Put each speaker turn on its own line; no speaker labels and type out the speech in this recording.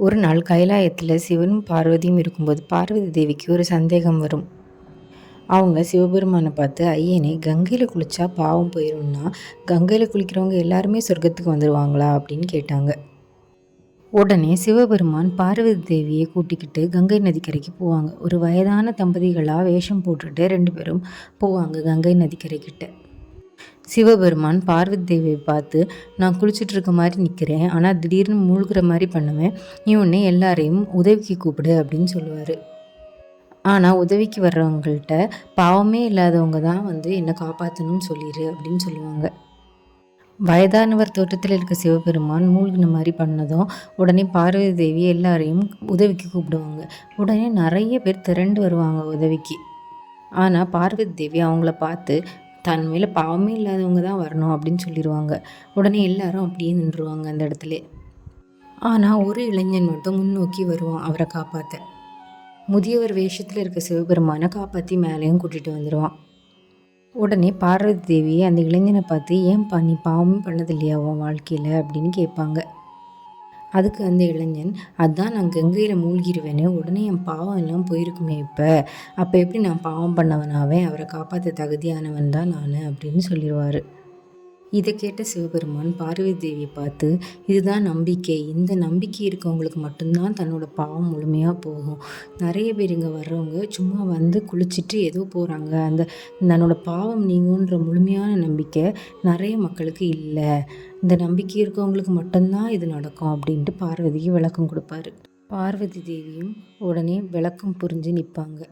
ஒரு நாள் கைலாயத்தில் சிவனும் பார்வதியும் இருக்கும்போது பார்வதி தேவிக்கு ஒரு சந்தேகம் வரும். அவங்க சிவபெருமானை பார்த்து ஐயனே கங்கையில் குளித்தா பாவம் போயிடும்னா கங்கையில் குளிக்கிறவங்க எல்லாருமே சொர்க்கத்துக்கு வந்துடுவாங்களா அப்படின்னு கேட்டாங்க. உடனே சிவபெருமான் பார்வதி தேவியை கூட்டிக்கிட்டு கங்கை நதிக்கரைக்கு போவாங்க. ஒரு வயதான தம்பதிகளாக வேஷம் போட்டுட்டு ரெண்டு பேரும் போவாங்க கங்கை நதிக்கரைக்கிட்ட. சிவபெருமான் பார்வதி தேவியை பார்த்து நான் குளிச்சுட்டு இருக்க மாதிரி நிற்கிறேன் ஆனால் திடீர்னு மூழ்கிற மாதிரி பண்ணுவேன். நீ உன்னை எல்லாரையும் உதவிக்கு கூப்பிடு அப்படின்னு சொல்லுவார். ஆனால் உதவிக்கு வர்றவங்கள்ட்ட பாவமே இல்லாதவங்க தான் வந்து என்னை காப்பாற்றணும்னு சொல்லிடு அப்படின்னு சொல்லுவாங்க. வயதானவர் தோட்டத்தில் இருக்க சிவபெருமான் மூழ்கின மாதிரி பண்ணதும் உடனே பார்வதி தேவி எல்லாரையும் உதவிக்கு கூப்பிடுவாங்க. உடனே நிறைய பேர் திரண்டு வருவாங்க உதவிக்கு. ஆனால் பார்வதி தேவி அவங்கள பார்த்து தன் மேலே பாவமே இல்லாதவங்க தான் வரணும் அப்படின்னு சொல்லிடுவாங்க உடனே எல்லாரும் அப்படியே நின்றுவாங்க அந்த இடத்துல. ஆனால் ஒரு இளைஞன் மட்டும் முன்னோக்கி வருவான் அவரை காப்பாற்ற முதியவர் வேஷத்தில் இருக்க சிவபெருமானை காப்பாற்றி மேலேயும் கூட்டிகிட்டு வந்துடுவான் உடனே பார்வதி தேவி அந்த இளைஞனை பார்த்து ஏன்பா நீ பாவமும் பண்ணதில்லையா உன் வாழ்க்கையில்? அப்படின்னு கேட்பாங்க. அதுக்கு அந்த இளைஞன் அதான் நான் கங்கையில் மூழ்கிடுவேன்னு உடனே என் பாவம் எல்லாம் போயிருக்குமே இப்போ. அப்போ எப்படி நான் பாவம் பண்ணவனாவேன்? அவரை காப்பாற்ற தகுதியானவன் தான் நான் அப்படின்னு சொல்லிடுவார் இதை கேட்ட சிவபெருமான் பார்வதி தேவியை பார்த்து இதுதான் நம்பிக்கை. இந்த நம்பிக்கை இருக்கவங்களுக்கு மட்டும்தான் தன்னோட பாவம் முழுமையாக போகும். நிறைய பேர் இங்கே வர்றவங்க சும்மா வந்து குளிச்சுட்டு ஏதோ போகிறாங்க அந்த தன்னோட பாவம் நீங்குன்ற முழுமையான நம்பிக்கை நிறைய மக்களுக்கு இல்லை. இந்த நம்பிக்கை இருக்கவங்களுக்கு மட்டும்தான் இது நடக்கும் அப்படின்ட்டு பார்வதிக்கு விளக்கம் கொடுப்பாரு. பார்வதி தேவியும் உடனே விளக்கம் புரிஞ்சு நிற்பாங்க